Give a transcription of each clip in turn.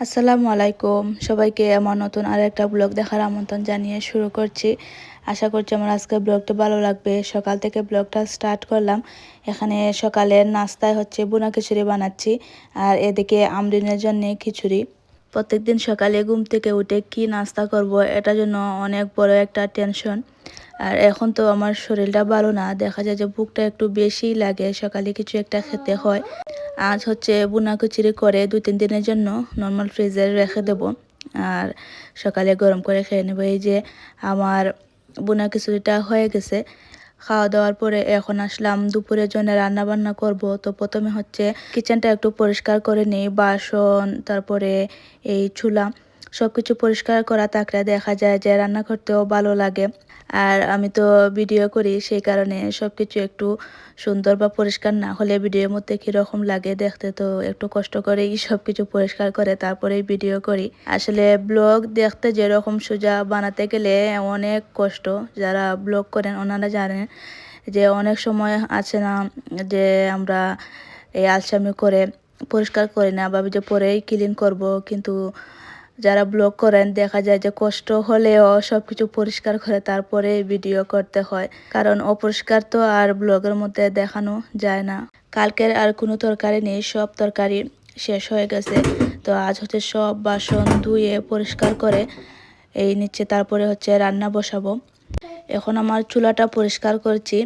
আসসালামু আলাইকুম। সবাইকে আমার নতুন আর একটা ব্লগ দেখার আমন্ত্রণ জানিয়ে শুরু করছি। আশা করছি আমার আজকে ব্লগটা ভালো লাগবে। সকাল থেকে ব্লগটা স্টার্ট করলাম। এখানে সকালের নাস্তায় হচ্ছে বুনা খিচুড়ি বানাচ্ছি আর এদিকে আমরিনের জন্য খিচুড়ি। প্রত্যেকদিন সকালে ঘুম থেকে উঠে কি নাস্তা করব, এটার জন্য অনেক বড় একটা টেনশন। আর এখন তো আমার শরীরটা ভালো না। দেখা যায় যে বুকটা একটু বেশি লাগে। সকালে কিছু একটা খেতে হয়। আজ হচ্ছে বুনা কুচিরি করে দু তিন দিনের জন্য নর্মাল ফ্রিজে রেখে দেব। আর সকালে গরম করে খেয়ে নেব। এই যে আমার বুনা খিচুড়িটা হয়ে গেছে। খাওয়া দাওয়ার পরে এখন আসলাম দুপুরের জন্য রান্না বান্না করব। তো প্রথমে হচ্ছে কিচেনটা একটু পরিষ্কার করে নিই। বাসন, তারপরে এই চুলা। সব কিছু পরিষ্কার করা থাকলে দেখা যায় যে রান্না করতেও ভালো লাগে। আর আমি তো ভিডিও করি, সেই কারণে সব কিছু একটু সুন্দর বা পরিষ্কার না হলে ভিডিওর মধ্যে কীরকম লাগে দেখতে তো একটু কষ্ট করেই সব কিছু পরিষ্কার করে তারপরেই ভিডিও করি। আসলে ব্লগ দেখতে যেরকম সোজা বানাতে গেলে অনেক কষ্ট। যারা ব্লগ করেন ওনারা জানেন যে অনেক সময় আছে না যে আমরা এই আলসামি করে পরিষ্কার করি না ভাবি যে পরেই ক্লিন করব। কিন্তু যারা ব্লগ করেন, দেখা যায় যে কষ্ট হলেও সব কিছু পরিষ্কার করে তারপরে ভিডিও করতে হয়। কারণ অপরিষ্কার তো আর ব্লগের মধ্যে দেখানো যায় না। কালকের আর কোনো তরকারি নেই, সব তরকারি শেষ হয়ে গেছে। তো আজ হচ্ছে সব বাসন ধুয়ে পরিষ্কার করে এই নিচ্ছে, তারপরে হচ্ছে রান্না বসাবো। এখন আমার চুলাটা পরিষ্কার করছি।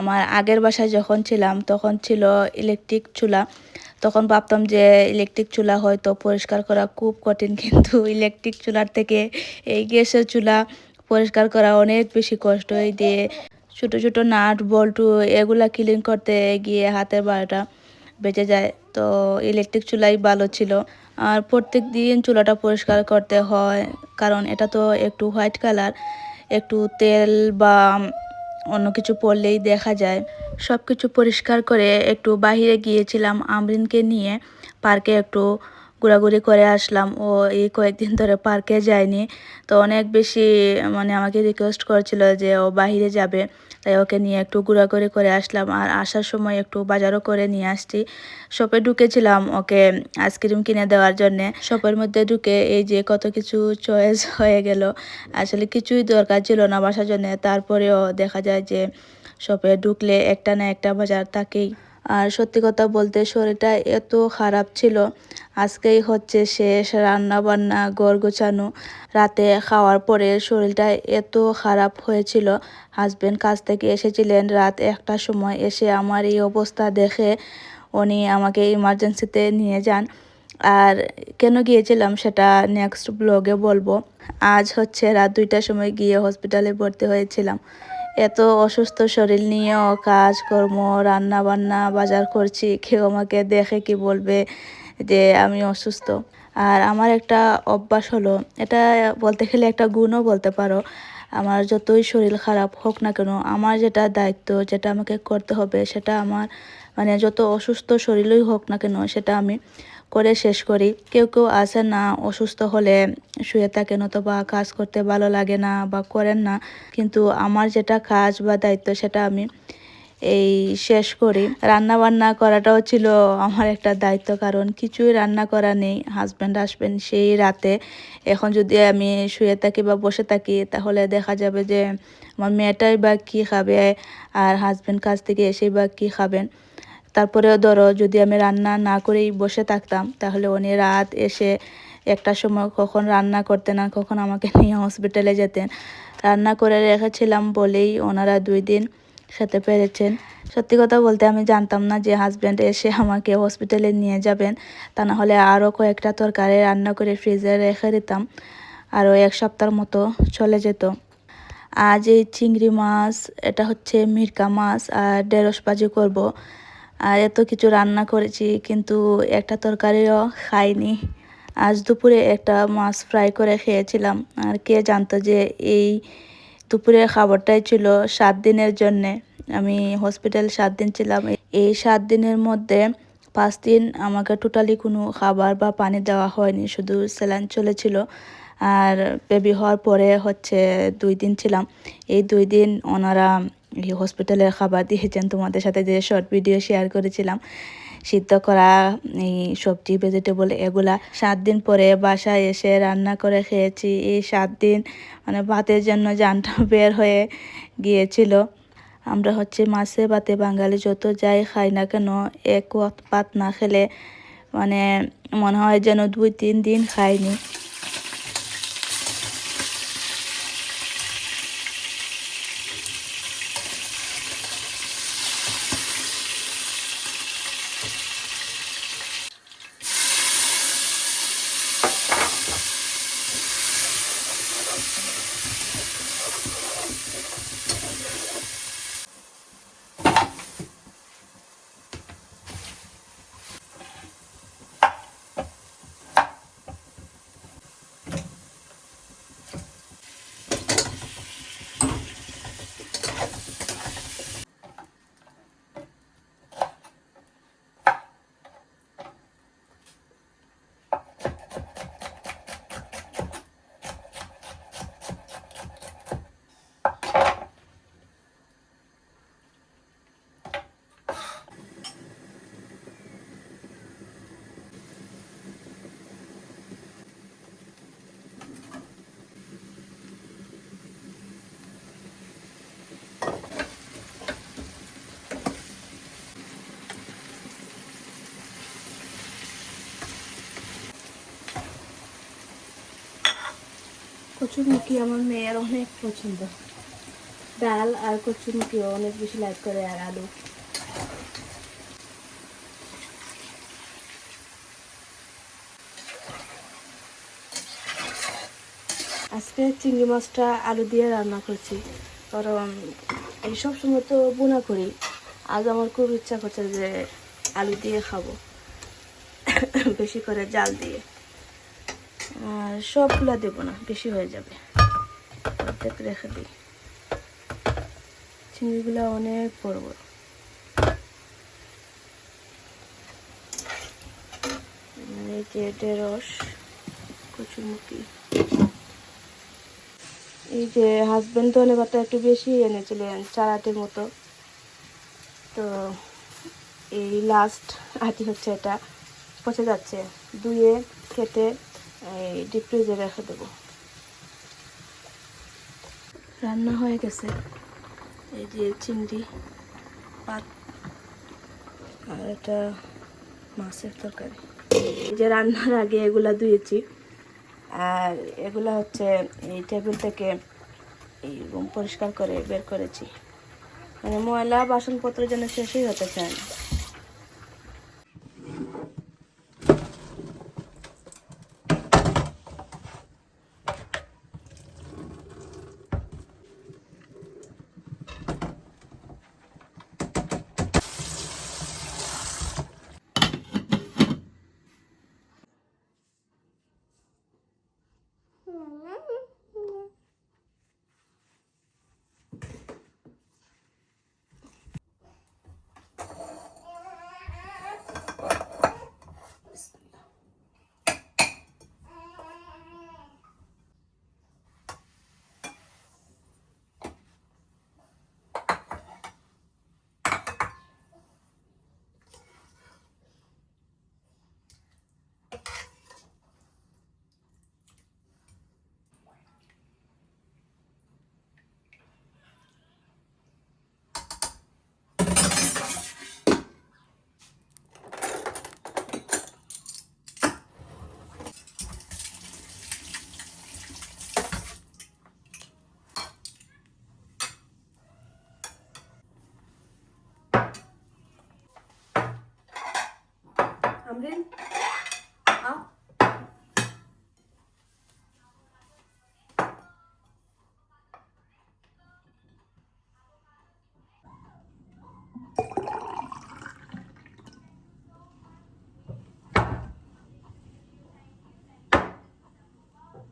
আমার আগের বাসায় যখন ছিলাম, তখন ছিল ইলেকট্রিক চুলা। তখন ভাবতাম যে ইলেকট্রিক চুলা হয়তো পরিষ্কার করা খুব কঠিন, কিন্তু ইলেকট্রিক চুলার থেকে এই গ্যাসের চুলা পরিষ্কার করা অনেক বেশি কষ্ট। এই দিয়ে ছোটো ছোটো নাট, বল্টু এগুলা ক্লিন করতে গিয়ে হাতের বারোটা বেঁচে যায়। তো ইলেকট্রিক চুলাই ভালো ছিল। আর প্রত্যেক দিন চুলাটা পরিষ্কার করতে হয়, কারণ এটা তো একটু হোয়াইট কালার একটু তেল বা অন্য কিছু পড়লেই দেখা যায়। সব কিছু পরিষ্কার করে একটু বাহিরে গিয়েছিলাম আমরিনকে নিয়ে। পার্কে একটু ঘোরাঘুরি করে আসলাম। ও এই কয়েকদিন ধরে পার্কে যায়নি। তো অনেক বেশি মানে আমাকে রিকোয়েস্ট করেছিল যে ও বাহিরে যাবে। তাই ওকে নিয়ে একটু ঘোরাঘুরি করে আসলাম। আর আসার সময় একটু বাজারও করে নিয়ে আসছি। শপে ঢুকেছিলাম ওকে আইসক্রিম কিনে দেওয়ার জন্যে। শপের মধ্যে ঢুকে এই যে কত কিছু চয়েস হয়ে গেল। আসলে কিছুই দরকার ছিল না বাসার জন্যে। তারপরেও দেখা যায় যে শপে ঢুকলে একটা না একটা বাজার থাকেই। আর সত্যি কথা বলতে শরীরটা এত খারাপ ছিল। আজকেই হচ্ছে শেষ রান্না বান্না গড় গোছানো, রাতে খাওয়ার পরে শরীরটা এত খারাপ হয়েছিল। হাজব্যান্ড কাছ থেকে এসেছিলেন, রাত একটার সময় এসে আমার এই অবস্থা দেখে উনি আমাকে ইমার্জেন্সিতে নিয়ে যান। আর কেন গিয়েছিলাম সেটা নেক্সট ব্লগে বলব। আজ হচ্ছে রাত দুইটার সময় গিয়ে হসপিটালে ভর্তি হয়েছিলাম। এত অসুস্থ শরীর নিয়েও কাজকর্ম রান্না বান্না বাজার করছি, কেউ আমাকে দেখে কি বলবে যে আমি অসুস্থ। আর আমার একটা অভ্যাস হলো, এটা বলতে গেলে একটা গুণও বলতে পারো, আমার যতই শরীর খারাপ হোক না কেন, আমার যেটা দায়িত্ব, যেটা আমাকে করতে হবে, সেটা আমার মানে যত অসুস্থ শরীরই হোক না কেন, সেটা আমি করে শেষ করি। কেউ কেউ আসে না, অসুস্থ হলে শুয়ে থাকেন অথবা কাজ করতে ভালো লাগে না বা করেন না। কিন্তু আমার যেটা কাজ বা দায়িত্ব সেটা আমি এই শেষ করি। রান্না বান্না করাটাও ছিল আমার একটা দায়িত্ব, কারণ কিছুই রান্না করা নেই। হাজব্যান্ড আসবেন সেই রাতে। এখন যদি আমি শুয়ে থাকি বা বসে থাকি, তাহলে দেখা যাবে যে আমার মেয়েটাই বা কী খাবে আর হাজব্যান্ড কাছ থেকে এসেই বা কী খাবেন। তারপরেও ধরো যদি আমি রান্না না করেই বসে থাকতাম, তাহলে উনি রাত এসে একটা সময় কখন রান্না করতেন আর কখন আমাকে নিয়ে হসপিটালে যেতেন। রান্না করে রেখেছিলাম বলেই ওনারা দুই দিন খেতে পেরেছেন। সত্যি কথা বলতে আমি জানতাম না যে হাজব্যান্ড এসে আমাকে হসপিটালে নিয়ে যাবেন, তা না হলে আরও কয়েকটা তরকারি রান্না করে ফ্রিজে রেখে দিতাম আরও এক সপ্তাহের মতো চলে যেত। আজ এই চিংড়ি মাছ, এটা হচ্ছে মিরকা মাছ আর ঢেঁড়স ভাজি করব। আর এত কিছু রান্না করেছি, কিন্তু একটা তরকারিও খাইনি। আজ দুপুরে একটা মাছ ফ্রাই করে খেয়েছিলাম। আর কে জানতো যে এই দুপুরের খাবারটাই ছিল সাত দিনের জন্যে। আমি হসপিটাল সাত দিন ছিলাম। এই সাত দিনের মধ্যে পাঁচ দিন আমাকে টোটালি কোনো খাবার বা পানি দেওয়া হয়নি, শুধু স্যালাইন চলেছিল। আর বেবি হওয়ার পরে হচ্ছে দুই দিন ছিলাম। এই দুই দিন ওনারা এই হসপিটালের খাবার দিয়েছেন। তোমাদের সাথে যে শর্ট ভিডিও শেয়ার করেছিলাম, সিদ্ধ করা এই সবজি ভেজিটেবল এগুলা সাত দিন পরে বাসায় এসে রান্না করে খেয়েছি। এই সাত দিন মানে ভাতের জন্য জানটা বের হয়ে গিয়েছিল। আমরা হচ্ছে মাছে ভাতে বাঙালি, যত যাই খাই না কেন, এক ভাত না খেলে মানে মনে হয় যেন দুই, তিন দিন খাইনি। কচুরমুখী আমার মেয়ের অনেক পছন্দ। ডাল আর কচুরমুখীও অনেক বেশি লাইক করে আর আলু। আজকে চিংড়ি মাছটা আলু দিয়ে রান্না করছি। কারণ এই সব সময় তো বোনা করি। আজ আমার খুব ইচ্ছা করছে যে আলু দিয়ে খাব। বেশি করে জাল দিয়ে। আর সবগুলা দেবো না, বেশি হয়ে যাবে। অর্ধেক রেখে দিই। চিংড়িগুলো অনেক বড় বড়। এই যে ঢেঁড়স কচুরমুখী এই যে হাজবেন্ড ধনে পাতা একটু বেশি এনেছিলেন চারাটির মতো। তো এই লাস্ট আটি হচ্ছে এটা। পচে যাচ্ছে। ধুয়ে কেটে এই ডিপ ফ্রিজে রেখে দেবো। রান্না হয়ে গেছে। এই যে চিংড়ি পাত আর এটা মাছের তরকারি। এই যে রান্নার আগে এগুলা ধুয়েছি। আর এগুলা হচ্ছে এই টেবিল থেকে এই রুম পরিষ্কার করে বের করেছি। মানে ময়লা, বাসনপত্র যেন শেষই হতে চায় না।